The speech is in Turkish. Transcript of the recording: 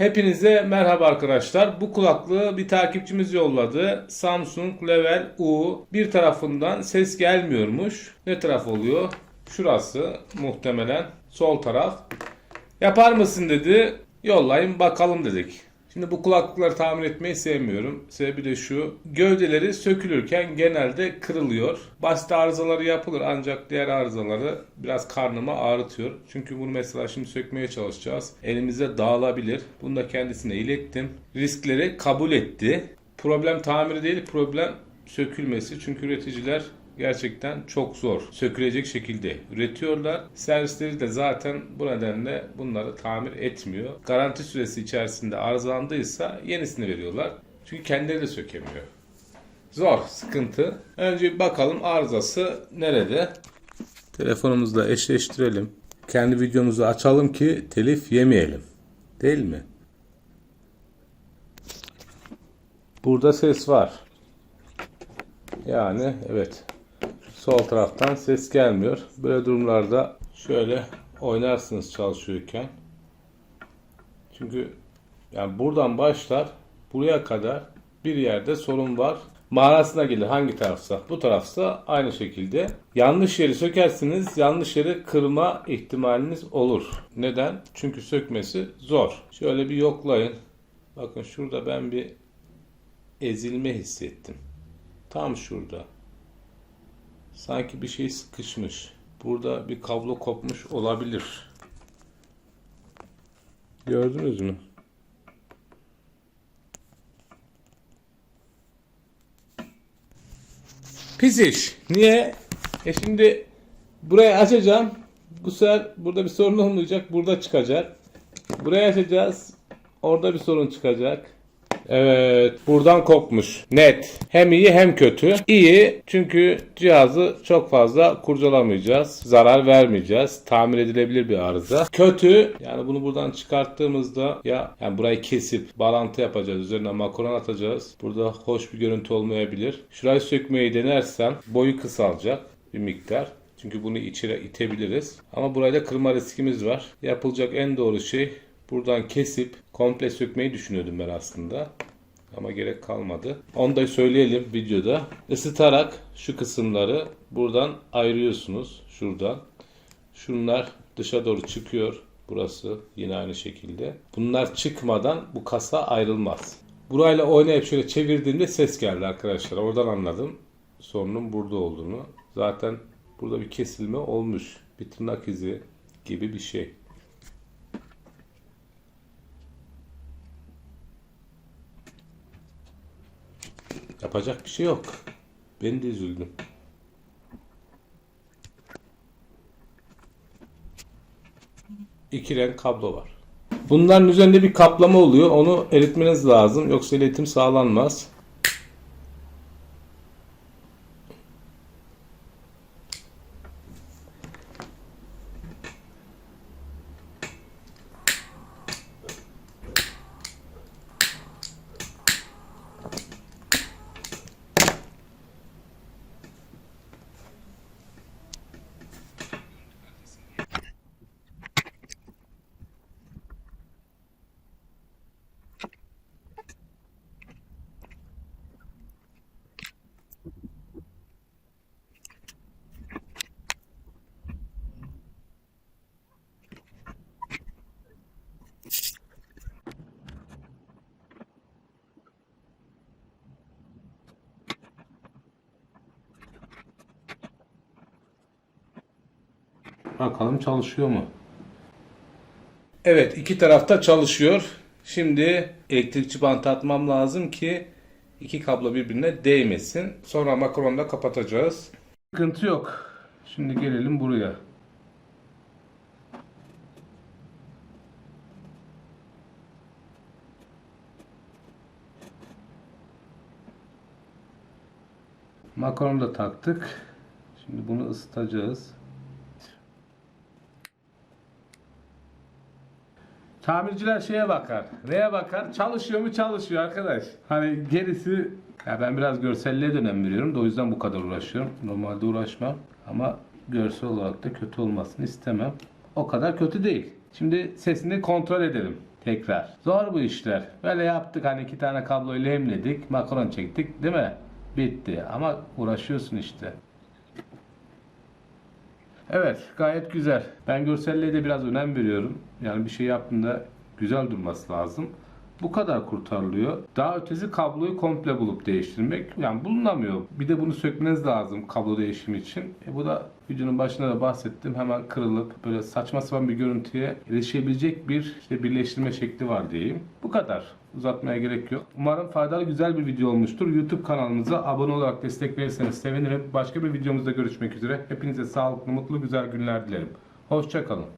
Hepinize merhaba arkadaşlar. Bu kulaklığı bir takipçimiz yolladı. Samsung Level U bir tarafından ses gelmiyormuş. Ne taraf oluyor? Şurası muhtemelen sol taraf. Yapar mısın dedi. Yollayın bakalım dedik. Şimdi bu kulaklıkları tamir etmeyi sevmiyorum. Sebebi de şu. Gövdeleri sökülürken genelde kırılıyor. Basit arızaları yapılır ancak diğer arızaları biraz karnıma ağrıtıyor. Çünkü bunu mesela şimdi sökmeye çalışacağız. Elimize dağılabilir. Bunu da kendisine ilettim. Riskleri kabul etti. Problem tamiri değil, problem sökülmesi. Çünkü üreticiler gerçekten çok zor. Sökülecek şekilde üretiyorlar. Servisleri de zaten bu nedenle bunları tamir etmiyor. Garanti süresi içerisinde arızalandıysa yenisini veriyorlar. Çünkü kendileri de sökemiyor. Zor, sıkıntı. Önce bir bakalım arızası nerede? Telefonumuzla eşleştirelim. Kendi videomuzu açalım ki telif yemeyelim. Değil mi? Burada ses var. Yani evet. Sol taraftan ses gelmiyor. Böyle durumlarda şöyle oynarsınız çalışıyorken. Çünkü yani buradan başlar buraya kadar bir yerde sorun var. Manasına gelir hangi tarafsa. Bu tarafsa aynı şekilde. Yanlış yeri sökersiniz yanlış yeri kırma ihtimaliniz olur. Neden? Çünkü sökmesi zor. Şöyle bir yoklayın. Bakın şurada ben bir ezilme hissettim. Tam şurada. Sanki bir şey sıkışmış. Burada bir kablo kopmuş olabilir. Gördünüz mü? Pis iş. Niye? E şimdi burayı açacağım. Bu sefer burada bir sorun olmayacak. Burada çıkacak. Burayı açacağız. Orada bir sorun çıkacak. Evet, buradan kopmuş. Net. Hem iyi hem kötü. İyi çünkü cihazı çok fazla kurcalamayacağız. Zarar vermeyeceğiz. Tamir edilebilir bir arıza. Kötü yani bunu buradan çıkarttığımızda ya yani burayı kesip bağlantı yapacağız. Üzerine makaron atacağız. Burada hoş bir görüntü olmayabilir. Şurayı sökmeyi denersem boyu kısalacak bir miktar. Çünkü bunu içeri itebiliriz. Ama burayla kırma riskimiz var. Yapılacak en doğru şey buradan kesip komple sökmeyi düşünüyordum ben aslında. Ama gerek kalmadı. Onu da söyleyelim videoda. Isıtarak şu kısımları buradan ayırıyorsunuz. Şuradan. Şunlar dışa doğru çıkıyor. Burası yine aynı şekilde. Bunlar çıkmadan bu kasa ayrılmaz. Burayla oynayıp şöyle çevirdiğimde ses geldi arkadaşlar. Oradan anladım sorunun burada olduğunu. Zaten burada bir kesilme olmuş. Bir tırnak izi gibi bir şey. Yapacak bir şey yok. Ben de üzüldüm. İki renk kablo var. Bunların üzerinde bir kaplama oluyor. Onu eritmeniz lazım. Yoksa iletim sağlanmaz. Bakalım çalışıyor mu? Evet iki tarafta çalışıyor. Şimdi elektrikçi bant atmam lazım ki iki kablo birbirine değmesin. Sonra makaronda kapatacağız. Sıkıntı yok. Şimdi gelelim buraya. Makaronu da taktık. Şimdi bunu ısıtacağız. Tamirciler şeye bakar. Neye bakar? Çalışıyor mu çalışıyor arkadaş. Hani gerisi ya ben biraz görselliğe de önem veriyorum da o yüzden bu kadar uğraşıyorum. Normalde uğraşmam ama görsel olarak da kötü olmasını istemem. O kadar kötü değil. Şimdi sesini kontrol edelim. tekrar. Zor bu işler. Böyle yaptık hani iki tane kabloyu lehimledik, makaron çektik değil mi? Bitti ama uğraşıyorsun işte. Evet, gayet güzel. Ben görselliğe de biraz önem veriyorum. Yani bir şey yaptığında güzel durması lazım. Bu kadar kurtarılıyor. Daha ötesi kabloyu komple bulup değiştirmek. Yani bulunamıyor. Bir de bunu sökmeniz lazım kablo değişimi için. E bu da videonun başında da bahsettim. Hemen kırılıp böyle saçma sapan bir görüntüye erişebilecek bir işte birleştirme şekli var diyeyim. Bu kadar. Uzatmaya gerek yok. Umarım faydalı güzel bir video olmuştur. YouTube kanalımıza abone olarak destek verirseniz sevinirim. Başka bir videomuzda görüşmek üzere. Hepinize sağlıklı, mutlu, güzel günler dilerim. Hoşçakalın.